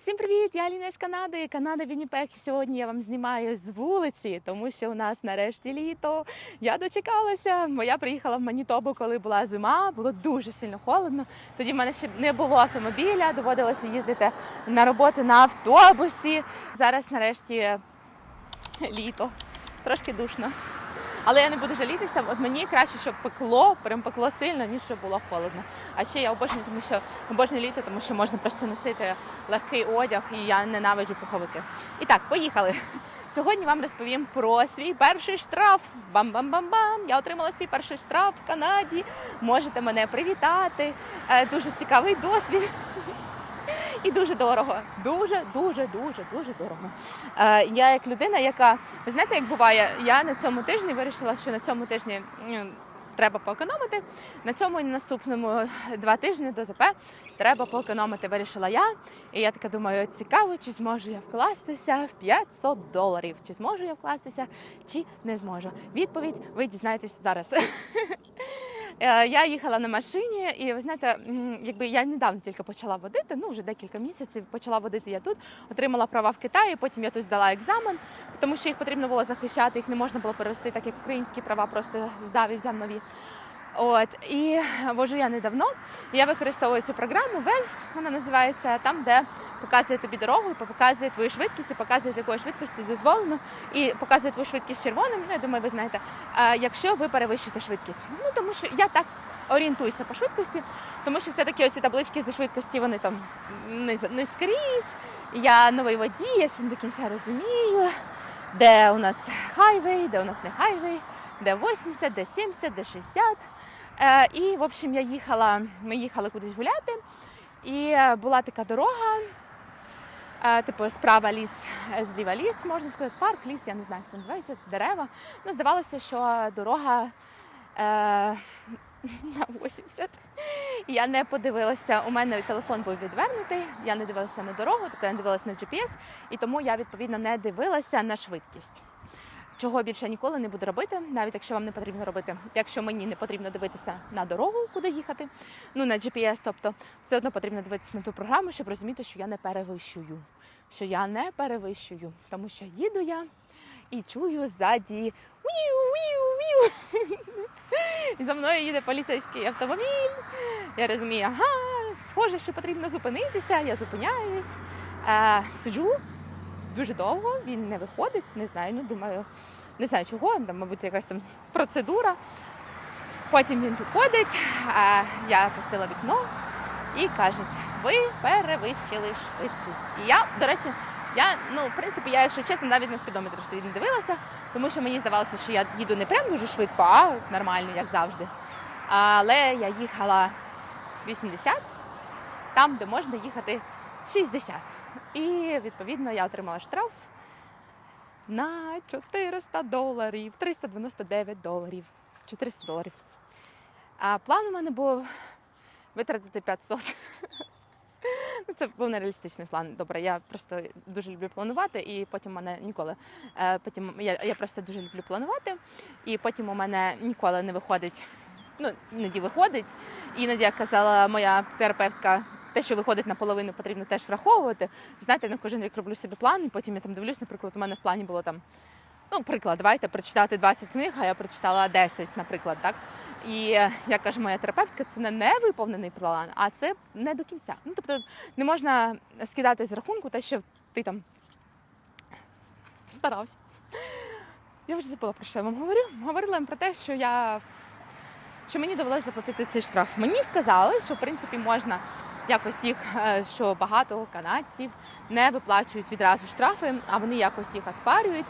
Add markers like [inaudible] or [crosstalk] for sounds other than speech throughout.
Всім привіт! Я Аліна з Канади. Канада Вінніпег. І Сьогодні я вам знімаю з вулиці, тому що у нас нарешті літо. Я дочекалася, бо я приїхала в Манітобу, коли була зима. Було дуже сильно холодно. Тоді в мене ще не було автомобіля, доводилося їздити на роботу на автобусі. Зараз нарешті літо. Трошки душно. Але я не буду жалітися. От мені краще, щоб пекло, прям пекло сильно, ніж щоб було холодно. А ще я обожнюю, тому що обожнюю літо, тому що можна просто носити легкий одяг, і я ненавиджу пуховики. І так, поїхали. Сьогодні вам розповім про свій перший штраф. Бам-бам-бам-бам! Я отримала свій перший штраф в Канаді. Можете мене привітати. Е, Дуже цікавий досвід. І дуже дорого. Дуже, дуже, дуже, дуже дорого. Е, я як людина, яка ви знаєте, як буває, я на цьому тижні вирішила, що на цьому тижні треба поекономити. На цьому і наступному два тижні до ЗП треба поекономити. Вирішила я. І я така думаю, цікаво, чи зможу я вкластися в 500 доларів. Чи зможу я вкластися, чи не зможу. Відповідь ви дізнаєтесь зараз. [laughs] Е, Я їхала на машині, і ви знаєте, якби я недавно тільки почала водити, ну вже декілька місяців почала водити я тут, отримала права в Китаї, потім я тут здала екзамен, тому що їх потрібно було захищати, їх не можна було перевести, так як українські права просто здав і взяв нові. От і вожу я недавно. Я використовую цю програму весь вона називається там, де показує тобі дорогу, показує твою швидкість, і показує з якою швидкістю дозволено, і показує твою швидкість червоним. Ну я думаю, ви знаєте, е, якщо ви перевищите швидкість. Ну тому що я так орієнтуюся по швидкості, тому що все-таки ось ці таблички зі швидкості вони там не, не скрізь. Я новий водій, я ще не до кінця розумію, де у нас хайвей, де у нас не хайвей, де 80, де 70, де 60. Е, і, в общем, я їхала, ми їхали кудись гуляти, і е, була така дорога. е, Типу, справа ліс, зліва ліс, можна сказати, парк, ліс, я не знаю, як це називається, дерева. Ну, здавалося, що дорога е, на 80. І Я не подивилася. У мене телефон був відвернутий, я не дивилася на дорогу, тобто я не дивилася на GPS, і тому я відповідно не дивилася на швидкість. Чого більше ніколи не буду робити, навіть якщо вам не потрібно робити. Якщо мені не потрібно дивитися на дорогу, куди їхати, ну на GPS, тобто все одно потрібно дивитися на ту програму, щоб розуміти, що я не перевищую. Що я не перевищую, тому що їду я і чую ззаді. І за мною їде поліцейський автомобіль. Я розумію, ага, схоже, що потрібно зупинитися. Я зупиняюсь, е, сиджу дуже довго, він не виходить, не знаю, ну думаю, не знаю чого, там, мабуть, якась там процедура. Потім він підходить, е, я пустила вікно і кажуть, ви перевищили швидкість. І я, до речі, я, ну, в принципі, я, якщо чесно, навіть на спідометр собі не дивилася, тому що мені здавалося, що я їду не прям дуже швидко, а нормально, як завжди. Але я їхала 80, там, де можна їхати 60. І відповідно я отримала штраф на 400 доларів, 399 доларів, 400 доларів. А план у мене був витратити 500. [laughs] Ну, це був нереалістичний план. Добре, я просто дуже люблю планувати, і потім мене ніколи. Е, потім я, я просто дуже люблю планувати, і потім у мене ніколи не виходить. Ну, іноді виходить. Іноді, як казала моя терапевтка, те, що виходить наполовину, потрібно теж враховувати. Знаєте, я на кожен рік роблю собі план, і потім я там дивлюсь, наприклад, у мене в плані було там. Ну, приклад, давайте прочитати 20 книг, а я прочитала 10, наприклад, так. І е, як каже моя терапевтка, це не невиповнений план, а це не до кінця. Ну, тобто не можна скидати з рахунку те, що ти там старався. Я вже забула про що я вам говорю. Говорила їм про те, що я що мені довелося заплатити цей штраф. Мені сказали, що в принципі можна якось їх, е, що багато канадців не виплачують відразу штрафи, а вони якось їх оспарюють.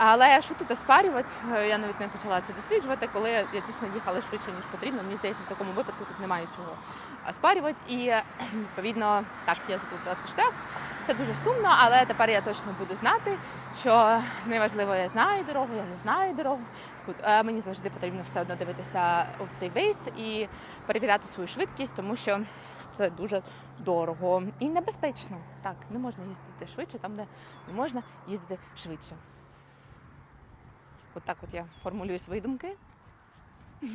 Але що тут оспарювати, Е, я навіть не почала це досліджувати, коли я дійсно їхала швидше, ніж потрібно. Мені здається, в такому випадку тут немає чого оспарювати. І е, [clears throat] відповідно так я заплатила цей штраф. Це дуже сумно, але тепер я точно буду знати, що неважливо, я знаю дорогу, я не знаю дорогу. Мені завжди потрібно все одно дивитися в цей вейс і перевіряти свою швидкість, тому що це дуже дорого і небезпечно. Так, не можна їздити швидше там, де не можна їздити швидше. От так от я формулюю свої думки. [laughs]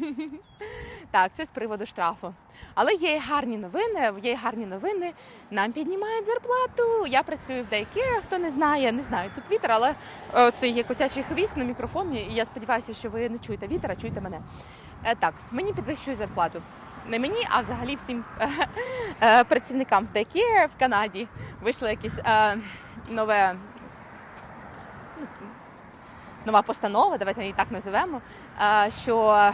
Так, це з приводу штрафу. Але є й гарні новини. Є й гарні новини. Нам піднімають зарплату. Я працюю в Daycare, хто не знає, не знаю. Тут вітер, але е, це є котячий хвіст на мікрофоні, і я сподіваюся, що ви не чуєте вітер, а чуєте мене. Е, Так, мені підвищують зарплату. Не мені, а взагалі всім [laughs] е, е, працівникам в Daycare в Канаді вийшло якесь е, нове. ну, Нова постанова, давайте її так називемо, що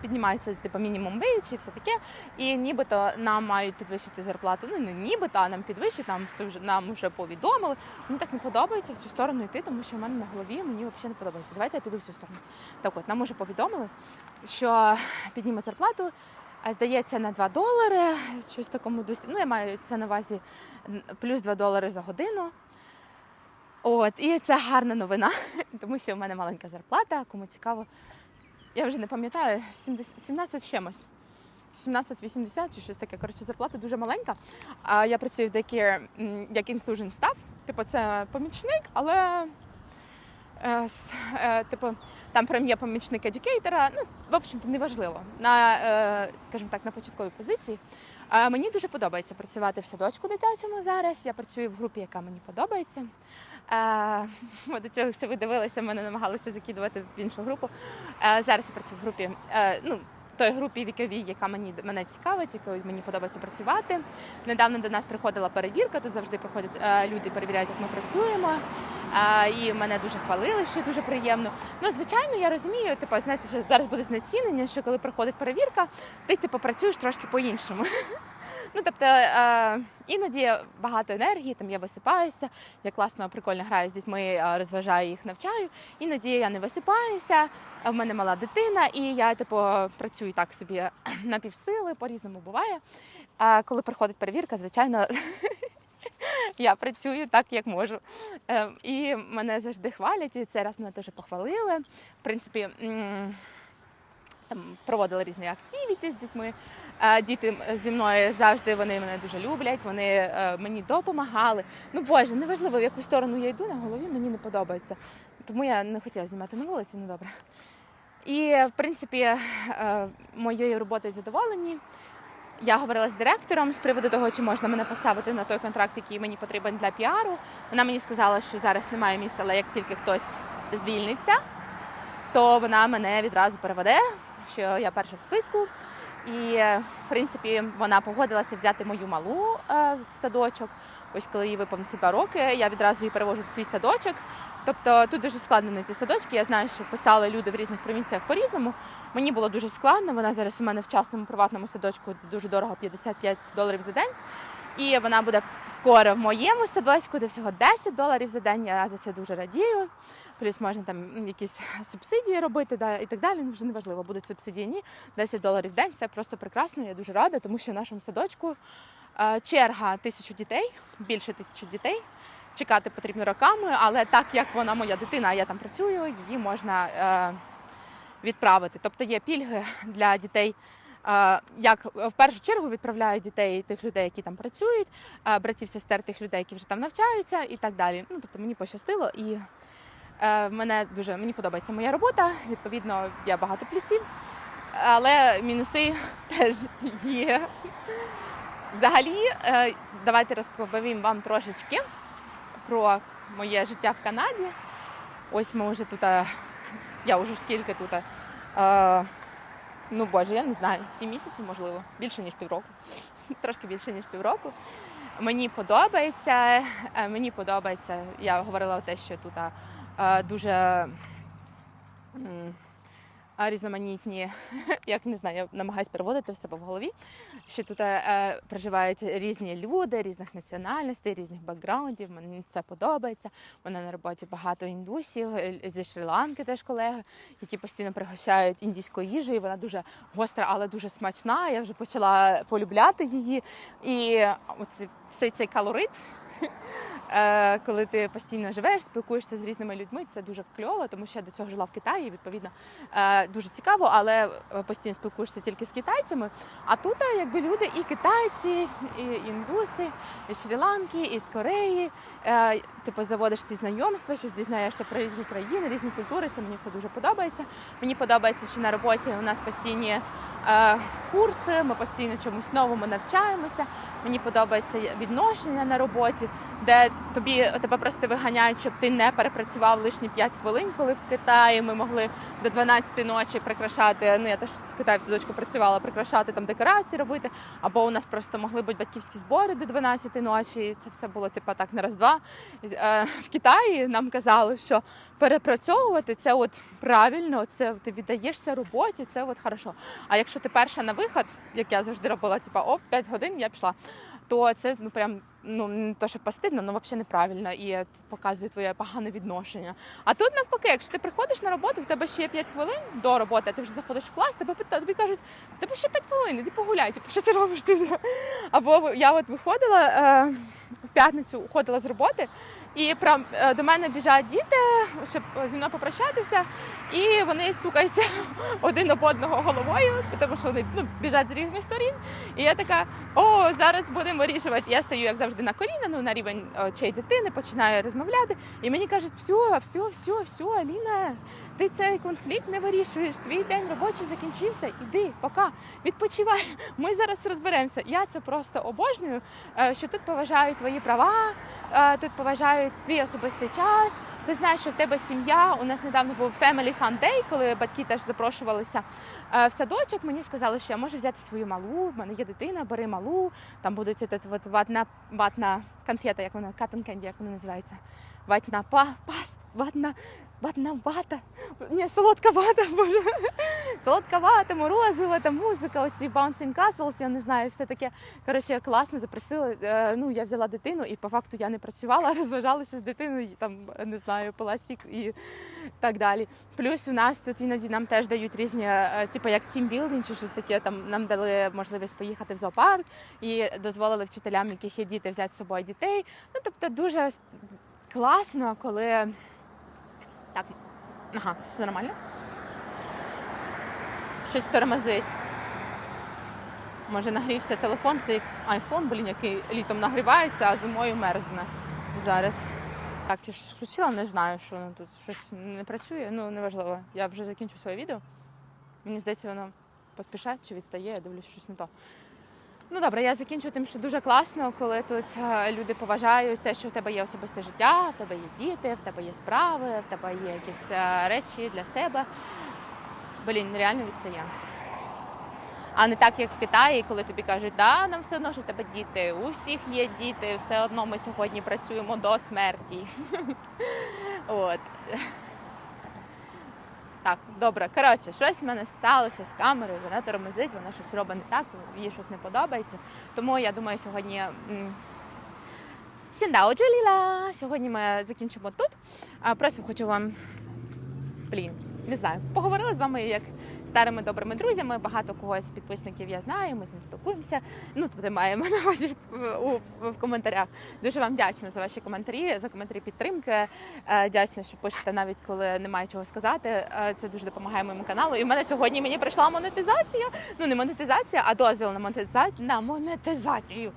піднімається типу мінімум вейдж і все таке, і нібито нам мають підвищити зарплату. Ну не нібито, а нам підвищить, нам вже нам вже повідомили. Мені так не подобається в цю сторону йти, тому що в мене на голові мені взагалі не подобається. Давайте я піду в цю сторону. Так от нам уже повідомили, що піднімуть зарплату. Здається, на 2 долари, щось такому дусі. Ну, я маю це на увазі плюс 2 долари за годину. От, і це гарна новина, [laughs] тому що в мене маленька зарплата, кому цікаво. Я вже не пам'ятаю, 70 17 з чимось. 17,80 чи щось таке. Коротше, зарплата дуже маленька. А я працюю в Daycare як inclusion staff. Типу, це помічник, але типу, там прям є помічник едюкейтера. Ну, в общем, неважливо. На, е, скажімо так, на початковій позиції. Е, Мені дуже подобається працювати в садочку дитячому зараз. Я працюю в групі, яка мені подобається. Е, [laughs] До цього, якщо ви дивилися, мене намагалися закидувати в іншу групу. Е, Зараз я працюю в групі. е, Ну, той групі віковій, яка мені мене цікавить, якою мені подобається працювати. Недавно до нас приходила перевірка. Тут завжди приходять е, люди, перевіряють, як ми працюємо. І мене дуже хвалили, що дуже приємно. Ну, звичайно, я розумію, типу, знаєте, що зараз буде знецінення, що коли приходить перевірка, ти типу працюєш трошки по-іншому. [laughs] Ну, тобто іноді багато енергії, там я висипаюся, я класно, прикольно граю з дітьми, розважаю їх, навчаю. Іноді я не висипаюся, в мене мала дитина, і я типу працюю так собі [clears throat] на півсили, по-різному буває. А коли приходить перевірка, звичайно. [laughs] Я працюю так, як можу. Е, І мене завжди хвалять, і цей раз мене теж похвалили. В принципі, там проводили різні активіті з дітьми. Е, Діти зі мною завжди вони мене дуже люблять, вони е, мені допомагали. Ну боже, неважливо, в яку сторону я йду, на голові мені не подобається. Тому я не хотіла знімати на вулиці, ну добре. І в принципі, е, моєю роботою задоволені. Я говорила з директором з приводу того, чи можна мене поставити на той контракт, який мені потрібен для піару. Вона мені сказала, що зараз немає місця, але як тільки хтось звільниться, то вона мене відразу переведе, що я перша в списку. І е, в принципі вона погодилася взяти мою малу е, в садочок. Ось коли їй виповниться два роки, я відразу її перевожу в свій садочок. Тобто тут дуже складно знайти садочки. Я знаю, що писали люди в різних провінціях по-різному. Мені було дуже складно. Вона зараз у мене в частному приватному садочку дуже дорого 55 доларів за день. І вона буде скоро в моєму садочку, де всього 10 доларів за день. Я за це дуже радію. Плюс можна там якісь субсидії робити да, і так далі. Ну вже не важливо, будуть субсидії ні. 10 доларів в день це просто прекрасно. Я дуже рада, тому що в нашому садочку е, черга тисячу дітей, більше тисячі дітей. Чекати потрібно роками, але так як вона моя дитина, а я там працюю, її можна е, відправити. Тобто є пільги для дітей. е, Як в першу чергу відправляють дітей тих людей, які там працюють, е, братів, сестер тих людей, які вже там навчаються, і так далі. Ну тобто мені пощастило, і мене дуже мені подобається моя робота. Відповідно, є багато плюсів, але мінуси [laughs] теж є. Взагалі, е, давайте розповім вам трошечки про моє життя в Канаді. Ось ми вже тут. е, Я вже скільки тут. е, Ну, боже, я не знаю, сім місяців, можливо, більше ніж півроку. [laughs] Трошки більше ніж півроку. Мені подобається. е, Мені подобається. Я говорила те, що тут е, дуже різноманітні, [laughs] як не знаю, я намагаюся переводити в себе в голові, що тут е, проживають різні люди, різних національностей, різних бекграундів. Мені це подобається. Мене на роботі багато індусів е, зі Шрі-Ланки, теж колеги, які постійно пригощають індійською їжею. Вона дуже гостра, але дуже смачна. Я вже почала полюбляти її. І оці, всей цей калорит. [laughs] Е, Коли ти постійно живеш, спілкуєшся з різними людьми, це дуже кльово, тому що я до цього жила в Китаї. Відповідно, е, дуже цікаво, але е, постійно спілкуєшся тільки з китайцями. А тут якби люди і китайці, і індуси, і Шрі-Ланки, і з Кореї. Типу заводиш ці знайомства, щось дізнаєшся про різні країни, різні культури. Це мені все дуже подобається. Мені подобається, що на роботі у нас постійні курси, ми постійно чомусь новому навчаємося. Мені подобається відношення на роботі, де тобі тебе просто виганяють, щоб ти не перепрацював лишні 5 хвилин, коли в Китаї ми могли до 12 ночі прикрашати. Ну я теж в Китаї в садочку працювала, прикрашати там декорації робити. Або у нас просто могли бути батьківські збори до 12 ночі. І це все було типу так на раз-два. Е, В Китаї нам казали, що перепрацьовувати це от правильно, це ти віддаєшся роботі, це от хорошо. А якщо ти перша на виход, як я завжди робила, типу, о, 5 годин я пішла, то це ну прям ну не то, що постидно, ну взагалі неправильно і показує твоє погане відношення. А тут навпаки, якщо ти приходиш на роботу, в тебе ще є 5 хвилин до роботи, а ти вже заходиш в клас, тебе тобі кажуть, в тебе ще 5 хвилин, іди погуляй, типу, що ти робиш тут? Або я от виходила е, в п'ятницю, уходила з роботи, і прям е, до мене біжать діти, щоб зі мною попрощатися, і вони стукаються [laughs] один об одного головою, тому що вони ну, біжать з різних сторін. І я така: о, зараз будемо вирішувати. Я стою, як завжди, на коліна, ну на рівень очей дитини, починаю розмовляти. І мені кажуть, все, все, все, все, Аліна, ти цей конфлікт не вирішуєш. Твій день робочий закінчився. Іди, пока, відпочивай. Ми зараз розберемося. Я це просто обожнюю, е, що тут поважають твої права, е, тут поважають твій особистий час. Ти знаєш, що в тебе сім'я. У нас недавно був Family Fun Day, коли батьки теж запрошувалися е, в садочок. Мені сказали, що я можу взяти свою малу. В мене є дитина, бери малу. Там будуть от ватна, ватна конфета, як вона, катанкенді, як вона називається. Ватна па, пас, ватна, ватна вата. Ні, солодка вата, [laughs] боже. Солодка вата, морозиво, там музика, оці Bouncing Castles, я не знаю, все таке. Коротше, класно запросили. Е, Ну, я взяла дитину, і по факту я не працювала, [laughs] розважалася з дитиною, там не знаю, пила сік і так далі. Плюс у нас тут іноді нам теж дають різні, е, типу як тімбілдинг чи щось таке. Там нам дали можливість поїхати в зоопарк і дозволили вчителям, яких є діти, взяти з собою дітей. Ну тобто дуже класно, коли так, ага, все нормально. Щось тормозить. Може нагрівся телефон, цей айфон, блін, який літом нагрівається, а зимою мерзне зараз. Так, я ж включила, не знаю, що воно тут щось не працює. Ну, неважливо. Я вже закінчу своє відео. Мені здається, воно поспішає чи відстає, я дивлюсь щось не то. Ну добре, я закінчу тим, що дуже класно, коли тут е, люди поважають те, що в тебе є особисте життя, в тебе є діти, в тебе є справи, в тебе є якісь е, речі для себе. Блін, реально відстає. А не так, як в Китаї, коли тобі кажуть, да, нам все одно, що в тебе діти, у всіх є діти, все одно ми сьогодні працюємо до смерті. [laughs] От. Так, добре. Коротше, щось в мене сталося з камерою, вона тормозить, вона щось робить не так, їй щось не подобається. Тому я думаю, сьогодні. м, Сіндао Джеліла! Сьогодні ми закінчимо тут. А, Просто хочу вам. Блін, не знаю. Поговорила з вами як старими добрими друзями. Багато когось підписників я знаю, ми з ним спілкуємося. Ну, тобто маємо [laughs] на увазі в коментарях. Дуже вам вдячна за ваші коментарі, за коментарі підтримки. Е, Вдячна, що пишете навіть коли немає чого сказати. Е, Це дуже допомагає моєму каналу. І в мене сьогодні мені прийшла монетизація. Ну не монетизація, а дозвіл на монетизацію на монетизацію.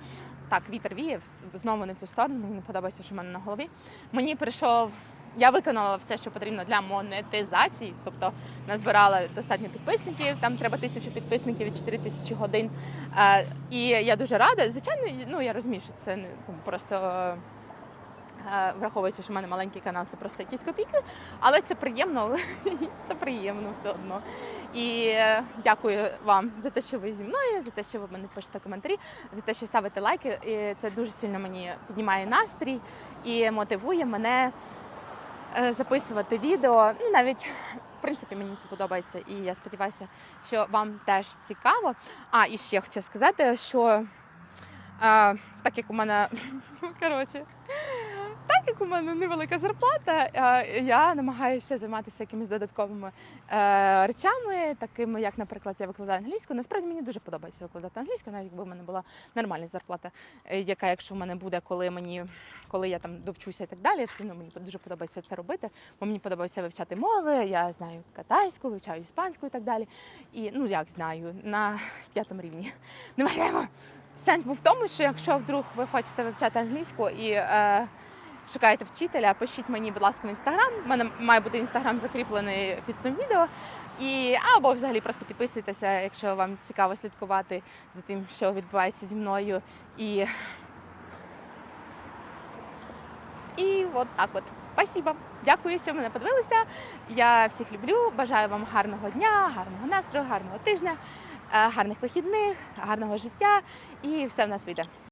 Так, вітер віє знову не в ту сторону. Мені не подобається, що в мене на голові. Мені прийшов. Я виконала все, що потрібно для монетизації, тобто назбирала достатньо підписників. Там треба тисячу підписників і 4 тисячі годин. Е, і я дуже рада. Звичайно, ну я розумію, що це не ну, просто. е, е, Враховуючи, що в мене маленький канал, це просто якісь копійки, але це приємно, [laughs] це приємно все одно. І дякую вам за те, що ви зі мною, за те, що ви мене пишете коментарі, за те, що ставите лайки. І це дуже сильно мені піднімає настрій і мотивує мене записувати відео. Ну навіть в принципі мені це подобається, і я сподіваюся, що вам теж цікаво. А і ще хочу сказати, що е, так як у мене [laughs] коротше. Як у мене невелика зарплата, я намагаюся займатися якимись додатковими е, речами, такими як, наприклад, я викладаю англійську. Насправді мені дуже подобається викладати англійську, навіть якби в мене була нормальна зарплата, е, яка, якщо в мене буде, коли мені коли я там довчуся і так далі, все одно мені дуже подобається це робити. Бо мені подобається вивчати мови. Я знаю китайську, вивчаю іспанську і так далі. І ну як знаю, на п'ятому рівні. Неважливо. Сенс був в тому, що якщо вдруг ви хочете вивчати англійську і е, шукаєте вчителя, пишіть мені, будь ласка, в інстаграм. У мене має бути інстаграм закріплений під цим відео. І або взагалі просто підписуйтеся, якщо вам цікаво слідкувати за тим, що відбувається зі мною. І, і от так от. Спасибо. Дякую, що мене подивилися. Я всіх люблю. Бажаю вам гарного дня, гарного настрою, гарного тижня, е, гарних вихідних, гарного життя. І все в нас вийде.